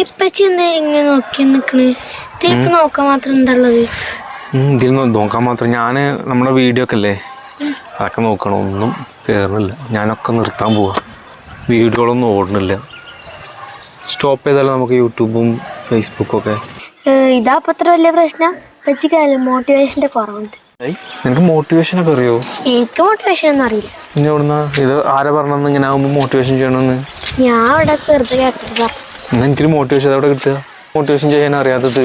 ഇപ്പച്ചി എന്താ ഇങ്ങനെ നോക്കി നിക്കണ്? ഇതിലിപ്പോ നോക്കാൻ മാത്രം എന്താ ഉള്ളത്? ഇതിൽ നോക്കാൻ മാത്രം. ഞാൻ നമ്മുടെ വീഡിയോ ഒക്കെ അല്ലേ അതൊക്കെ നോക്കണം. ഒന്നും കേറുന്നില്ല ഞാനൊക്കെ നിർത്താൻ പോവാ. വീഡിയോകളൊന്നും ഓടണില്ല. സ്റ്റോപ്പ് ചെയ്താലും നമുക്ക് യൂട്യൂബും ഫേസ്ബുക്കും ഒക്കെ ഇതാ അത്ര വലിയ പ്രശ്നം. ഇപ്പച്ചിക്ക് മോട്ടിവേഷന്റെ കുറവുണ്ട്. നിനക്ക് മോട്ടിവേഷൻ ഒക്കെ അറിയോ? എനിക്ക് മോട്ടിവേഷൻ ഒന്നും അറിയില്ല. ഇനി എവിടുന്ന? ഇത് ആരെ പറഞ്ഞെന്ന് ഇങ്ങനെ ആകുമ്പോൾ മോട്ടിവേഷൻ ചെയ്യണമെന്ന് ഞാൻ അവിടെ വെറുതെ കേട്ടത് പറഞ്ഞു. എന്നാ എനിക്കൊരു മോട്ടിവേഷൻ അതവിടെ കിട്ടുക? മോട്ടിവേഷൻ ചെയ്യാൻ അറിയാത്തത്.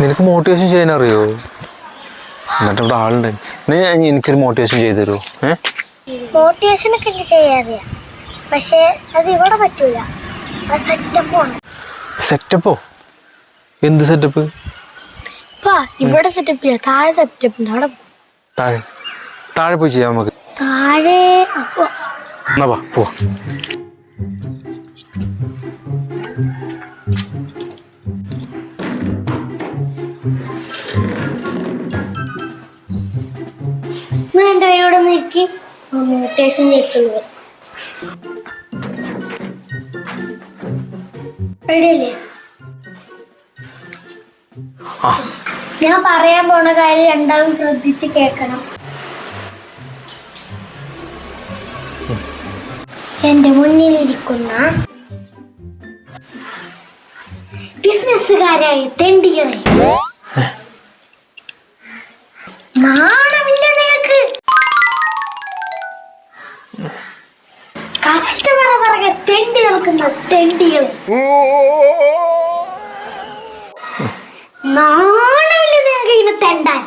നിനക്ക് മോട്ടിവേഷൻ ചെയ്യാൻ അറിയോ എന്നിട്ട് ഇവിടെ ആളുണ്ട്. നീ എനിക്കൊരു മോട്ടിവേഷൻ ചെയ്തു തരുമോ ഏ? മോട്ടിവേഷൻ ഒക്കെ എനിക്ക് ചെയ്യാറിയാം. പക്ഷെ അത് ഇവിടെ പറ്റൂല. സെറ്റപ്പ് എന്ത് സെറ്റപ്പ് ഇവിടെ സെറ്റപ്പ് താഴെ സെറ്റപ്പ് ഉണ്ട്. അവിടെ താഴെ. താഴെ പോയി ചെയ്യാം നമുക്ക്. താഴെ എന്നാ വാ നിൽക്കി മ്യൂട്ടേഷൻ ചെയ്തിട്ടുള്ളൂ റെഡിയല്ലേ ഞാൻ പറയാൻ പോണ കാര്യം രണ്ടാളും ശ്രദ്ധിച്ച് കേൾക്കണം. എന്റെ മുന്നിലിരിക്കുന്ന ബിസിനസ്സുകാരായ തെണ്ടികളെ. നാണമില്ല നിങ്ങൾക്ക്. കസ്റ്റമറെ പറഞ്ഞ തെണ്ടി നിൽക്കുന്ന തെണ്ടികളെ. നാണമില്ല നിങ്ങൾക്ക് ഇങ്ങനെ തെണ്ടാൻ.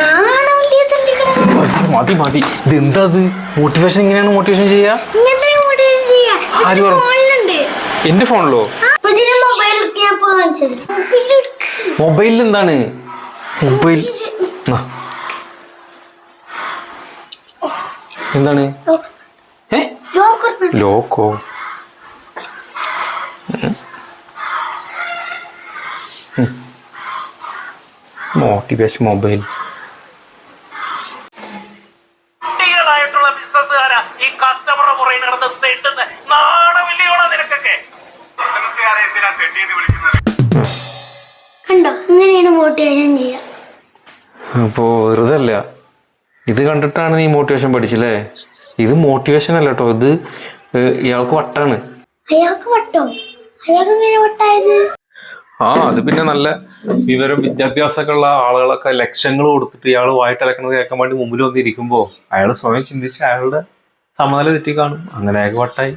നാണമില്ല തെണ്ടികളെ. മതി മതി. ഇത്? എന്താ മോട്ടിവേഷൻ ഇങ്ങനെയാണ് മോട്ടിവേഷൻ ചെയ്യാ? ആര് പറഞ്ഞു? ഫോണിലുണ്ട്. എന്റെ ഫോണിലോ. മൊബൈലിൽ എന്താണ്? മൊബൈൽ എന്താണ്? ലോക്ക് മോട്ടിവേഷൻ മൊബൈൽ കുട്ടികളായിട്ടുള്ള ബിസിനസ്സുകാരാ ഈ കസ്റ്റമറുടെ പുറകെ നടന്ന് തെണ്ടുന്ന കണ്ടോ? അങ്ങനെയാണ് മോട്ടിവേഷൻ ചെയ്യാ അപ്പോൾ വെറുതെ അല്ല ഇത് കണ്ടിട്ടാണ് നീ മോട്ടിവേഷൻ പഠിച്ചില്ലേ? ഇത് മോട്ടിവേഷൻ അല്ല കേട്ടോ ഇത് ഇയാൾക്ക് വട്ടാണ്. അയാൾക്ക് വട്ടോ? അയാൾക്ക് വട്ടായത്? ആ അത് പിന്നെ നല്ല വിവരം വിദ്യാഭ്യാസമൊക്കെ ഉള്ള ആളുകളൊക്കെ ലക്ഷങ്ങൾ കൊടുത്തിട്ട് ഇയാൾ വായിട്ടലക്കണത് കേൾക്കാൻ വേണ്ടി മുമ്പിൽ വന്നിരിക്കുമ്പോൾ അയാൾ സ്വയം ചിന്തിച്ച് അയാളുടെ സമനില തെറ്റി കാണും അങ്ങനെയൊക്കെ വട്ടായി.